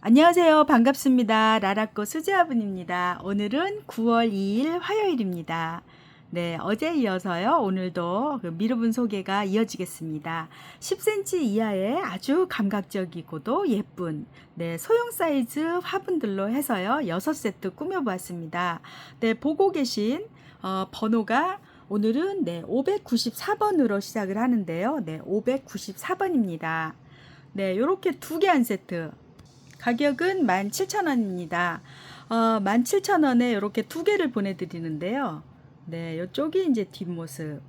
안녕하세요. 반갑습니다. 라라꺼 수지아분입니다. 오늘은 9월 2일 화요일입니다. 네, 어제 이어서요. 오늘도 그 미루분 소개가 이어지겠습니다. 10cm 이하의 아주 감각적이고도 예쁜 네, 소형 사이즈 화분들로 해서요. 6세트 꾸며 보았습니다. 네, 보고 계신 어, 번호가 오늘은 네, 594번으로 시작을 하는데요. 네, 594번입니다. 네, 요렇게 두 개 한 세트. 가격은 17,000원입니다. 어, 17,000원에 이렇게 두 개를 보내드리는데요. 네, 이쪽이 이제 뒷모습.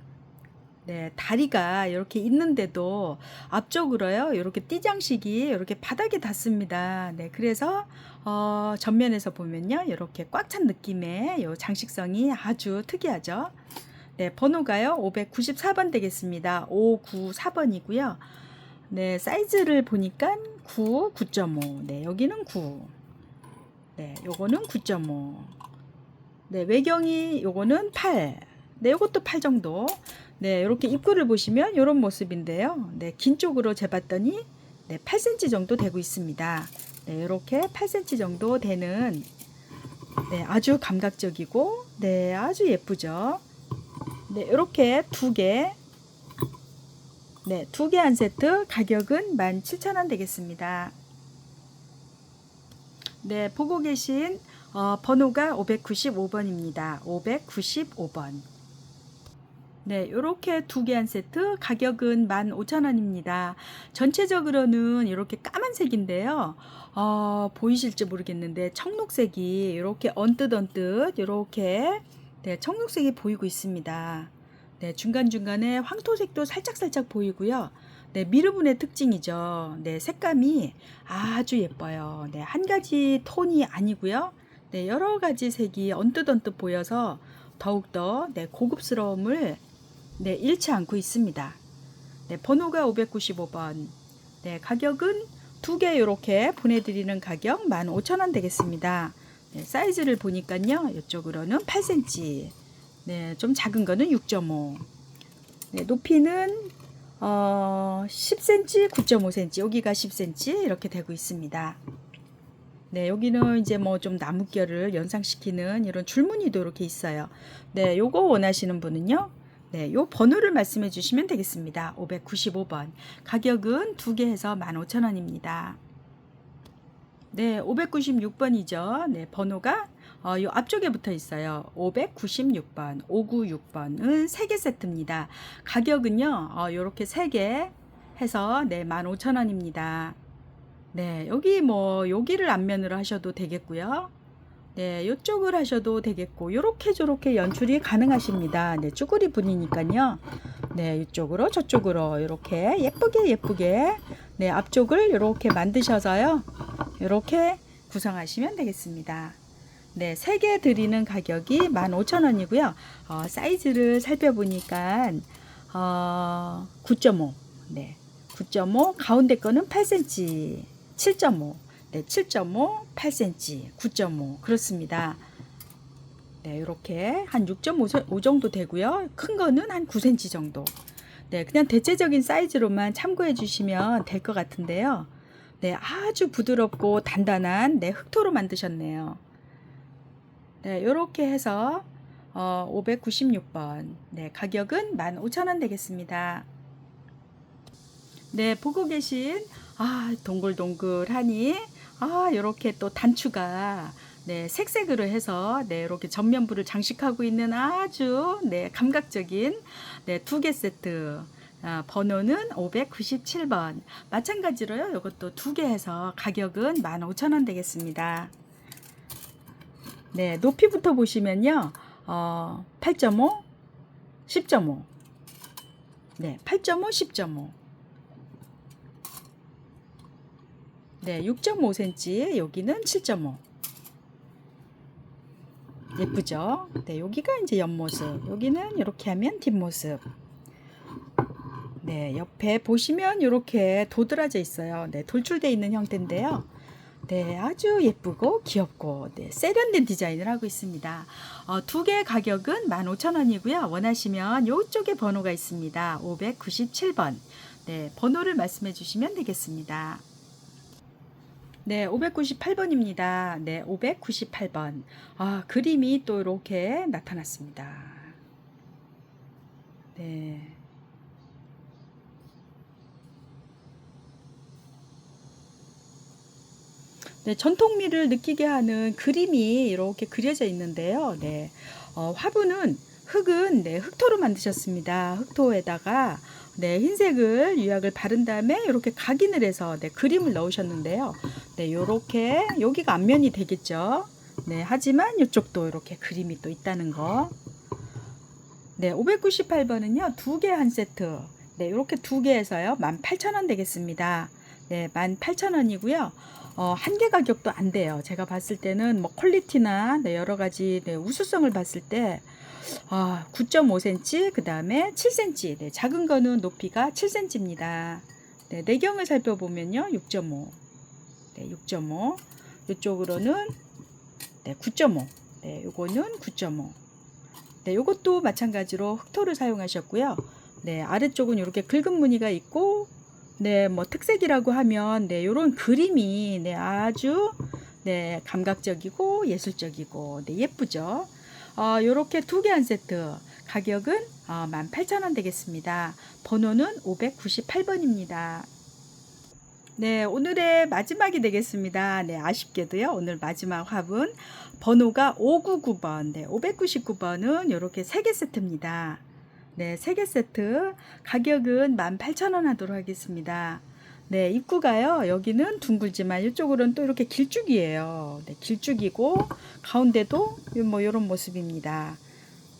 네, 다리가 이렇게 있는데도 앞쪽으로요, 이렇게 띠장식이 이렇게 바닥에 닿습니다. 네, 그래서 어, 전면에서 보면요, 이렇게 꽉 찬 느낌의 요 장식성이 아주 특이하죠. 네, 번호가요, 594번 되겠습니다. 594번이고요. 네, 사이즈를 보니까 9, 9.5. 네, 여기는 9. 네, 요거는 9.5. 네, 외경이 요거는 8. 네, 요것도 8 정도. 네, 이렇게 입구를 보시면 이런 모습인데요. 네, 긴 쪽으로 재봤더니 네, 8cm 정도 되고 있습니다. 네, 이렇게 8cm 정도 되는 네, 아주 감각적이고 네, 아주 예쁘죠. 네, 이렇게 두 개, 네, 두 개 한 세트 가격은 17,000원 되겠습니다. 네, 보고 계신 어, 번호가 595번입니다. 595번. 네, 이렇게 두 개 한 세트 가격은 15,000원입니다. 전체적으로는 이렇게 까만색인데요. 어, 보이실지 모르겠는데 청록색이 이렇게 언뜻 언뜻 이렇게 네, 청록색이 보이고 있습니다. 네, 중간중간에 황토색도 살짝살짝 보이고요. 네, 미르분의 특징이죠. 네, 색감이 아주 예뻐요. 네, 한 가지 톤이 아니고요. 네, 여러 가지 색이 언뜻언뜻 보여서 더욱더 네, 고급스러움을 네, 잃지 않고 있습니다. 네, 번호가 595번. 네, 가격은 두 개 이렇게 보내드리는 가격 15,000원 되겠습니다. 네, 사이즈를 보니까요. 이쪽으로는 8cm. 네, 좀 작은 거는 6.5. 네, 높이는 어, 10cm, 9.5cm. 여기가 10cm 이렇게 되고 있습니다. 네, 여기는 이제 뭐 좀 나뭇결을 연상시키는 이런 줄무늬도 이렇게 있어요. 네, 요거 원하시는 분은요. 네, 요 번호를 말씀해 주시면 되겠습니다. 595번. 가격은 두 개 해서 15,000원입니다. 네, 596번이죠. 네, 번호가 어, 요 앞쪽에 붙어 있어요. 596번, 596번은 3개 세트입니다. 가격은요, 어, 요렇게 3개 해서 네, 15,000원입니다. 네, 여기 뭐, 여기를 앞면으로 하셔도 되겠고요. 네, 요쪽을 하셔도 되겠고, 요렇게 저렇게 연출이 가능하십니다. 네, 쭈구리 분이니까요. 네, 이쪽으로 저쪽으로 이렇게 예쁘게 예쁘게 네, 앞쪽을 이렇게 만드셔서요. 이렇게 구성하시면 되겠습니다. 네, 3개 드리는 가격이 15,000원이고요. 어, 사이즈를 살펴보니까 어, 9.5. 네. 9.5 가운데 거는 8cm. 7.5. 네, 7.5, 8cm, 9.5 그렇습니다. 네, 이렇게 한 6.5 정도 되고요. 큰 거는 한 9cm 정도. 네, 그냥 대체적인 사이즈로만 참고해 주시면 될 것 같은데요. 네, 아주 부드럽고 단단한 네, 흑토로 만드셨네요. 네, 이렇게 해서 어, 596번. 네, 가격은 15,000원 되겠습니다. 네, 보고 계신 아, 동글동글하니 아, 이렇게 또 단추가 네, 색색으로 해서 네, 이렇게 전면부를 장식하고 있는 아주 네, 감각적인 네, 두 개 세트. 아, 번호는 597번. 마찬가지로요. 이것도 두 개 해서 가격은 15,000원 되겠습니다. 네, 높이부터 보시면요. 어, 8.5, 10.5. 네, 8.5, 10.5. 네, 6.5cm, 여기는 7.5. 예쁘죠? 네, 여기가 이제 옆모습. 여기는 이렇게 하면 뒷모습. 네, 옆에 보시면 이렇게 도드라져 있어요. 네, 돌출되어 있는 형태인데요. 네, 아주 예쁘고 귀엽고 네, 세련된 디자인을 하고 있습니다. 어, 두 개 가격은 15,000원이고요. 원하시면 이쪽에 번호가 있습니다. 597번. 네, 번호를 말씀해 주시면 되겠습니다. 네, 598번입니다. 네, 598번. 아, 그림이 또 이렇게 나타났습니다. 네. 네, 전통미를 느끼게 하는 그림이 이렇게 그려져 있는데요. 네, 어, 화분은 흙은 네, 흑토로 만드셨습니다. 흑토에다가 네, 흰색을 유약을 바른 다음에 이렇게 각인을 해서 네, 그림을 넣으셨는데요. 네, 요렇게 여기가 앞면이 되겠죠. 네, 하지만 이쪽도 이렇게 그림이 또 있다는 거. 네, 598번은요. 두 개 한 세트. 네, 이렇게 두 개에서요. 18,000원 되겠습니다. 네, 18,000원이고요. 어, 한개 가격도 안 돼요. 제가 봤을 때는 뭐 퀄리티나 네, 여러 가지 네, 우수성을 봤을 때 아, 9.5cm, 그 다음에 7cm. 네, 작은 거는 높이가 7cm입니다. 네, 내경을 살펴보면요. 6.5. 네, 6.5. 이쪽으로는 네, 9.5. 네, 요거는 9.5. 네, 요것도 마찬가지로 흑토를 사용하셨고요. 네, 아래쪽은 이렇게 긁은 무늬가 있고 네, 뭐 특색이라고 하면 네, 요런 그림이 네, 아주 네, 감각적이고 예술적이고 네, 예쁘죠. 어, 요렇게 두 개 한 세트 가격은 어, 18,000원 되겠습니다. 번호는 598번입니다. 네, 오늘의 마지막이 되겠습니다. 네, 아쉽게도요. 오늘 마지막 화분 번호가 599번. 네, 599번은 이렇게 세개 세트입니다. 네, 세개 세트 가격은 18,000원 하도록 하겠습니다. 네, 입구가요. 여기는 둥글지만 이쪽으로는 또 이렇게 길쭉이에요. 네, 길쭉이고 가운데도 뭐 이런 모습입니다.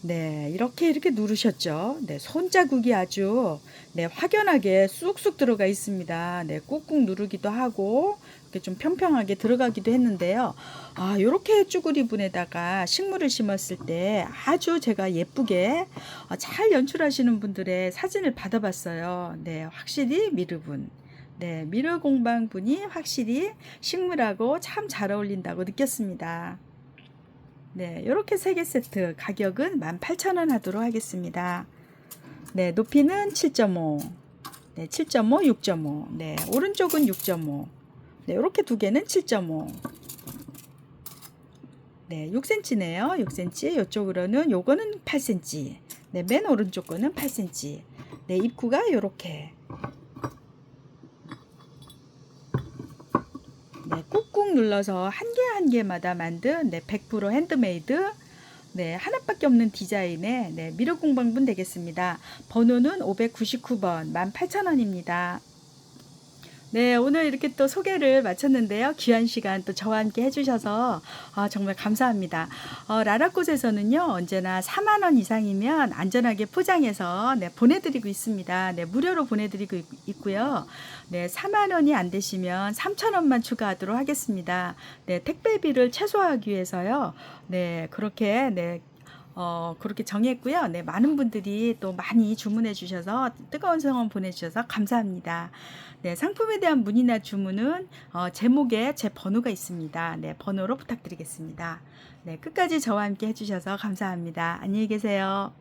네, 이렇게 이렇게 누르셨죠. 네, 손자국이 아주 네, 확연하게 쑥쑥 들어가 있습니다. 네, 꾹꾹 누르기도 하고 이렇게 좀 평평하게 들어가기도 했는데요. 아, 요렇게 쭈구리 분에다가 식물을 심었을 때 아주 제가 예쁘게 어, 잘 연출하시는 분들의 사진을 받아봤어요. 네, 확실히 미르분. 네, 미르 공방 분이 확실히 식물하고 참 잘 어울린다고 느꼈습니다. 네, 이렇게 세 개 세트 가격은 18,000원 하도록 하겠습니다. 네, 높이는 7.5. 네, 7.5, 6.5. 네, 오른쪽은 6.5. 네, 이렇게 두 개는 7.5. 네, 6cm네요. 6cm. 이쪽으로는 요거는 8cm. 네, 맨 오른쪽 거는 8cm. 네, 입구가 이렇게. 네, 꾹꾹 눌러서 한 개 한 개마다 만든 네, 100% 핸드메이드 네, 하나밖에 없는 디자인의 네, 미르 공방분 되겠습니다. 번호는 599번 18,000원입니다. 네, 오늘 이렇게 또 소개를 마쳤는데요. 귀한 시간 또 저와 함께 해주셔서 아, 정말 감사합니다. 어, 라라꽃에서는요, 언제나 4만원 이상이면 안전하게 포장해서 네, 보내드리고 있습니다. 네, 무료로 보내드리고 있, 있고요. 네, 4만원이 안 되시면 3천원만 추가하도록 하겠습니다. 네, 택배비를 최소화하기 위해서요. 네, 그렇게, 네, 어, 그렇게 정했고요. 네, 많은 분들이 또 많이 주문해 주셔서 뜨거운 성원 보내 주셔서 감사합니다. 네, 상품에 대한 문의나 주문은 어, 제목에 제 번호가 있습니다. 네, 번호로 부탁드리겠습니다. 네, 끝까지 저와 함께 해 주셔서 감사합니다. 안녕히 계세요.